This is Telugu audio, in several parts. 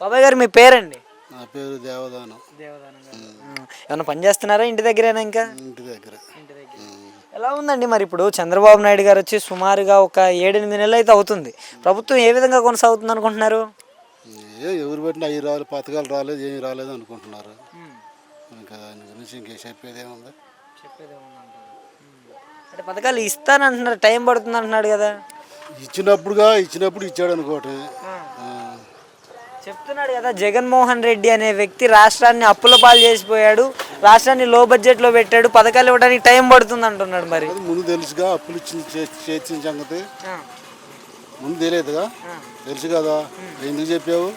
బాబాయ్ గారు మీ పేరండి? నా పేరు దేవదానం. దేవదానం ఏమన్నా పని చేస్తున్నారా ఇంటి దగ్గరేనా ఇంకా? ఇంటి దగ్గర. ఇంటి దగ్గర. ఎలా ఉందండి మరి ఇప్పుడు చంద్రబాబు నాయుడు గారు వచ్చి సుమారుగా ఒక ఏడెనిమిది నెలలు అయితే అవుతుంది. ప్రభుత్వం ఏ విధంగా కొనసాగుతుంది అనుకుంటున్నారు? ఏ ఎవరు పెట్టినా అవి రాలేదు పథకాలు రాలేదు ఏమి రాలేదు అనుకుంటున్నారు. ఇంకా దాని గురించి ఇంకే చెప్పేది ఏముంది? అంటే పథకాలు ఇస్తానంటున్నారు టైం పడుతుంది అంటున్నాడు కదా. ఇచ్చినప్పుడుగా ఇచ్చినప్పుడు ఇచ్చాడు అనుకోవటం చెప్తున్నాడు కదా జగన్మోహన్ రెడ్డి అనే వ్యక్తి రాష్ట్రాన్ని అప్పుల పాలు చేసిపోయాడు రాష్ట్రాన్ని లో బడ్జెట్లో పెట్టాడు పథకాలు ఇవ్వడానికి టైం పడుతుంది అంటున్నాడు మరి. ముందు తెలుసుగా అప్పులు చేర్చిన సంగతి. ముందు తెలియదుగా? తెలుసు కదా? ఎందుకు చెప్పావు?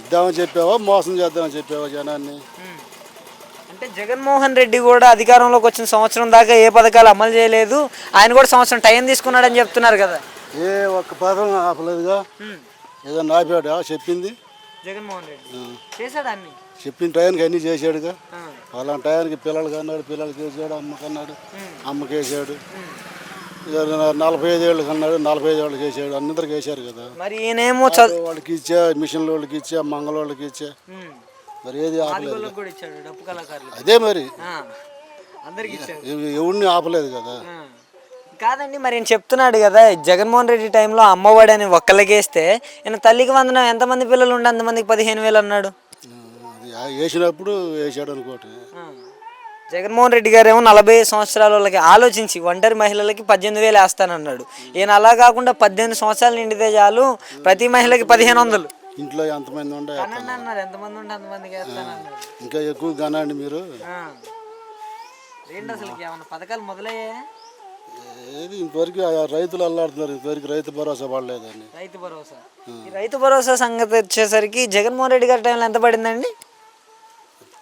ఇద్దామని చెప్పావా? మోసం చేద్దామని చెప్పావా జనాన్ని? అంటే జగన్మోహన్ రెడ్డి కూడా అధికారంలోకి వచ్చిన సంవత్సరం దాకా ఏ పథకాలు అమలు చేయలేదు. ఆయన కూడా సంవత్సరం టైం తీసుకున్నాడని చెప్తున్నారు కదా. ఏ ఒక్క పదం ఆపలేదుగా? ఏదో నాపాడా చెప్పింది. జగన్మోహన్ రెడ్డి. చేశాడు అన్ని? చెప్పిన టయానికి అన్నీ చేశాడుగా. అలాంటి టయానికి పిల్లలకి అన్నాడు పిల్లలకి వేసాడు అమ్మకి అన్నాడు అమ్మకి వేసాడు నలభై ఐదు ఏళ్ళకి అన్నాడు నలభై ఐదు వాళ్ళకి వేసాడు అందరికి వేశారు కదా. మరి ఈయనేమో వాళ్ళకి ఇచ్చా మిషన్ల వాళ్ళకి ఇచ్చా మంగళ వాళ్ళకి ఇచ్చా. మరి ఏది ఆపలేదు. అదే మరి. ఎవరిని ఆపలేదు కదా. కాదండి మరి ఈయన చెప్తున్నాడు కదా జగన్మోహన్ రెడ్డి టైంలో అమ్మఒడి అని ఒక్కలకేస్తే ఈయన తల్లికి వందనం ఎంతమంది పిల్లలు ఉంటే అంతమందికి పదిహేను వేలు అన్నాడు? అది వేసినప్పుడు వేసాడు అనుకోటి జగన్మోహన్ రెడ్డి గారు ఏమో నలభై సంవత్సరాల వాళ్ళకి ఆలోచించి ఒంటరి మహిళలకి పద్దెనిమిది వేలు వేస్తానన్నాడు. ఈయన అలా కాకుండా పద్దెనిమిది సంవత్సరాలు నిండితే చాలు ప్రతి మహిళకి పదిహేను వందలు. ఇంట్లో ఎంతమంది ఉండే అన్నారు ఎంతమంది ఉంటే అంతమందికి వేస్తానన్నాడు. ఇంకా ఎక్కువ కనండి మీరు. ఏంటి అసలు ఏమన్నా పథకాలు మొదలయ్యా ఏది ఇంతవరకు ఆ రైతులు అల్లాడుతున్నారు. ఇంతవరకు రైతు భరోసా పడలేదని. రైతు భరోసా. ఈ రైతు భరోసా సంగతి వచ్చేసరికి జగన్మోహన్ రెడ్డి గారి టైంలో ఎంత పడిందండి?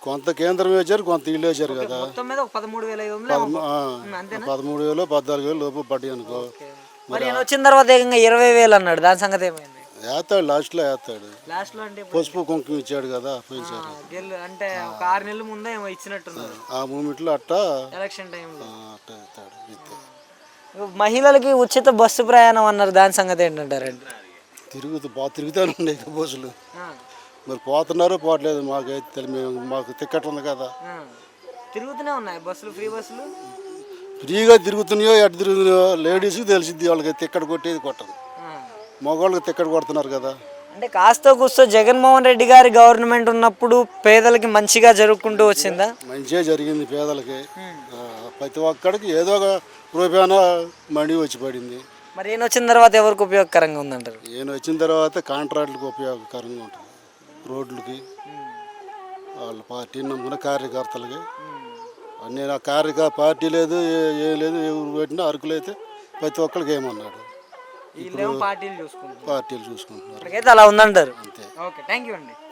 కొంత కేంద్రం వేశారు కొంత ఇల్లు వేశారు కదా. మొత్తం మీద ఒక పదమూడు వేల ఐదు వందలు ఆ, పదమూడు వేలు పద్నాలుగు వేలు లోపు పడ్డాయి అనుకో. మరి ఈయన వచ్చిన తర్వాత ఏకంగా ఇరవై వేలు అన్నాడు. దాని సంగతి ఏమైంది? వేస్తాడు లాస్ట్లో వేస్తాడు లాస్ట్లో అంటే పసుపు కుంకుమ ఇచ్చాడు కదా పోయినసారి గెలు అంటే ఒక ఆరు నెలల ముందే ఏమో ఇచ్చినట్టున్నారు. ఆ మూమెంట్లో అట్టా ఎలక్షన్ టైంలో. ఆ, అట్టా వేస్తాడు ఇస్తే. మహిళలకి ఉచిత బస్సు ప్రయాణం అన్నారు. దాని సంగతి ఏంటంటారండి తిరుగుతూ బాగా తిరుగుతాను ఉన్నాయి బస్సులు. మరి పోతున్నారు పోవట్లేదు మాకైతే తెలి- మేము మాకు టికెట్ ఉంది కదా. తిరుగుతూనే ఉన్నాయి బస్సులు ఫ్రీ బస్సులు? ఫ్రీగా తిరుగుతున్నాయో ఎటు తిరుగుతున్నాయో లేడీస్కి తెలిసిద్ది. వాళ్ళకి టికెట్ కొట్టేది కొట్టదు మగవాళ్ళకి టికెట్ కొడుతున్నారు కదా. అంటే కాస్త కూస్తో జగన్మోహన్ రెడ్డి గారి గవర్నమెంట్ ఉన్నప్పుడు పేదలకి మంచిగా జరుపుకుంటూ వచ్చిందా? మంచిగా జరిగింది పేదలకి. ప్రతి ఒక్కడికి ఏదో ఒక రూపాయన మణి వచ్చి పడింది. మరి ఈయన వచ్చిన తర్వాత ఎవరికి ఉపయోగకరంగా ఉందంటారు? ఈయన వచ్చిన తర్వాత కాంట్రాక్టులకు ఉపయోగకరంగా ఉంటుంది. రోడ్లకి వాళ్ళ పార్టీని నమ్ముకున్న కార్యకర్తలకి. అన్ని నా కార్యక పార్టీ లేదు ఏ- ఏం లేదు ఎవరు పెట్టినా అరకులు అయితే ప్రతి ఒక్కరికి ఏమన్నాడు. వీళ్ళేమో పార్టీలు చూసుకుంటారు పార్టీలు చూసుకుంటున్నారు. ఇప్పటికైతే అలా ఉందంటారు. అంతే. ఓకే థ్యాంక్ యూ అండి.